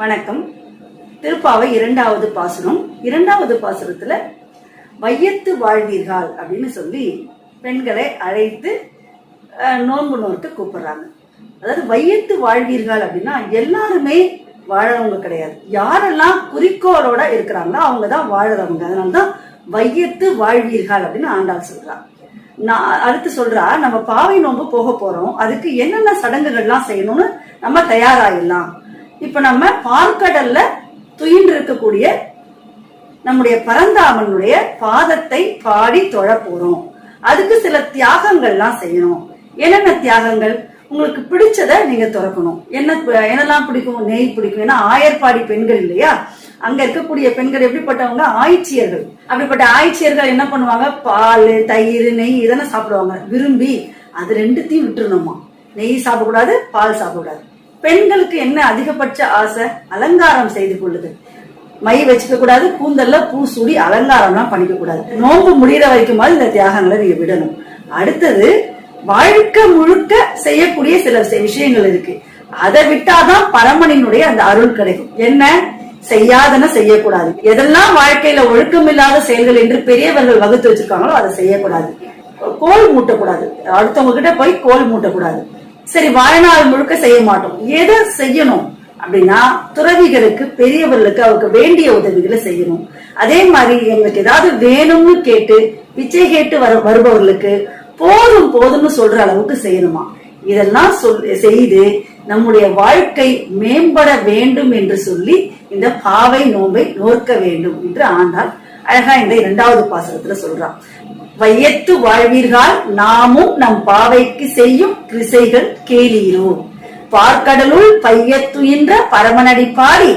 வணக்கம். திருப்பாவை இரண்டாவது பாசுரம். இரண்டாவது பாசுரத்துல வையத்து வாழ்வீர்கள் அப்படின்னு சொல்லி பெண்களை அழைத்து நோன்பு நோட்டு கூப்பிடுறாங்க. அதாவது வையத்து வாழ்வீர்கள் அப்படின்னா எல்லாருமே வாழறவங்க கிடையாது. யாரெல்லாம் குறிக்கோளோட இருக்கிறாங்களோ அவங்க தான் வாழறவங்க. அதனாலதான் வையத்து வாழ்வீர்கள் அப்படின்னு ஆண்டாள் சொல்றாங்க நான் அடுத்து சொல்றா நம்ம பாவை நோன்பு போக போறோம். அதுக்கு என்னென்ன சடங்குகள்லாம் செய்யணும்னு நம்ம தயாராயிடலாம் இப்ப நம்ம பார்க்கடல்ல துயின்று இருக்கக்கூடிய நம்முடைய பரந்தாமனுடைய பாதத்தை பாடி தொழ போறோம். அதுக்கு சில தியாகங்கள்லாம் செய்யணும். என்னென்ன தியாகங்கள்? உங்களுக்கு பிடிச்சத நீங்க திறக்கணும். என்ன என்னெல்லாம் பிடிக்கும்? நெய் பிடிக்கும். ஏன்னா ஆயர்பாடி பெண்கள் இல்லையா? அங்க இருக்கக்கூடிய பெண்கள் எப்படிப்பட்டவங்க? ஆய்ச்சியர்கள். அப்படிப்பட்ட ஆய்ச்சியர்கள் என்ன பண்ணுவாங்க? பால் தயிர் நெய் இதெல்லாம் சாப்பிடுவாங்க. விரும்பி அது ரெண்டுத்தையும் விட்டுருணுமா நெய் சாப்பிடக்கூடாது பால் சாப்பிடக்கூடாது. பெண்களுக்கு என்ன அதிகபட்ச ஆசை? அலங்காரம் செய்து கொள்ளுது. மை வச்சுக்க கூடாது கூந்தல்ல பூ சூடி அலங்காரம்லாம் பண்ணிக்க கூடாது. நோன்பு முடிகிற வரைக்கும் இந்த தியாகங்களை நீங்க விடணும். அடுத்தது வாழ்க்கை முழுக்க செய்யக்கூடிய சில விஷயங்கள் இருக்கு. அதை விட்டாதான் பரமனினுடைய அந்த அருள் கிடைக்கும். என்ன? செய்யாதன செய்யக்கூடாது. எதெல்லாம் வாழ்க்கையில ஒழுக்கமில்லாத செயல்கள் என்று பெரியவர்கள் வகுத்து வச்சிருக்காங்களோ அதை செய்யக்கூடாது. கோல் மூட்டக்கூடாது. அடுத்தவங்க கிட்ட போய் கோல் மூட்டக்கூடாது. சரி வாழ்நாள் முழுக்க செய்ய மாட்டோம். எதை செய்யணும் அப்படின்னா துறவிகளுக்கு பெரியவர்களுக்கு அவருக்கு வேண்டிய உதவிகளை செய்யணும். அதே மாதிரி எங்களுக்கு ஏதாவது வேணும்னு கேட்டு பிச்சை கேட்டு வர வருபவர்களுக்கு போதும் போதும்னு சொல்ற அளவுக்கு செய்யணுமா? இதெல்லாம் சொல் செய்து நம்முடைய வாழ்க்கை மேம்பட வேண்டும் என்று சொல்லி இந்த பாவை நோன்பை நோக்க வேண்டும் என்று ஆண்டாள் அழகா இந்த இரண்டாவது பாசனத்துல சொல்றான். வையத்து வாழ்வீர்கள் நாமும் நம் பாவைக்கு செய்யும் கிரிசைகள் கேளீரோ. பார்க்கடலுள் பையத்துயின்ற பரமனடி பாடி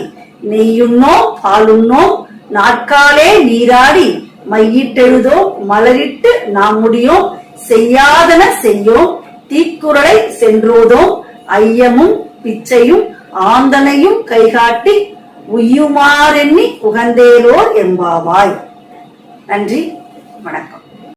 நெய்யுண்ணோம் பாலுண்ணோம் நாட்காலே நீராடி மையிட்டெழுதோ மலரிட்டு நாம் முடியும். செய்யாதன செய்யோம் தீக்குறளை சென்றோதோம். ஐயமும் பிச்சையும் ஆந்தனையும் கைகாட்டி உய்யுமாறெண்ணி உகந்தேலோர் எம்பாவாய் நன்றி. வணக்கம்.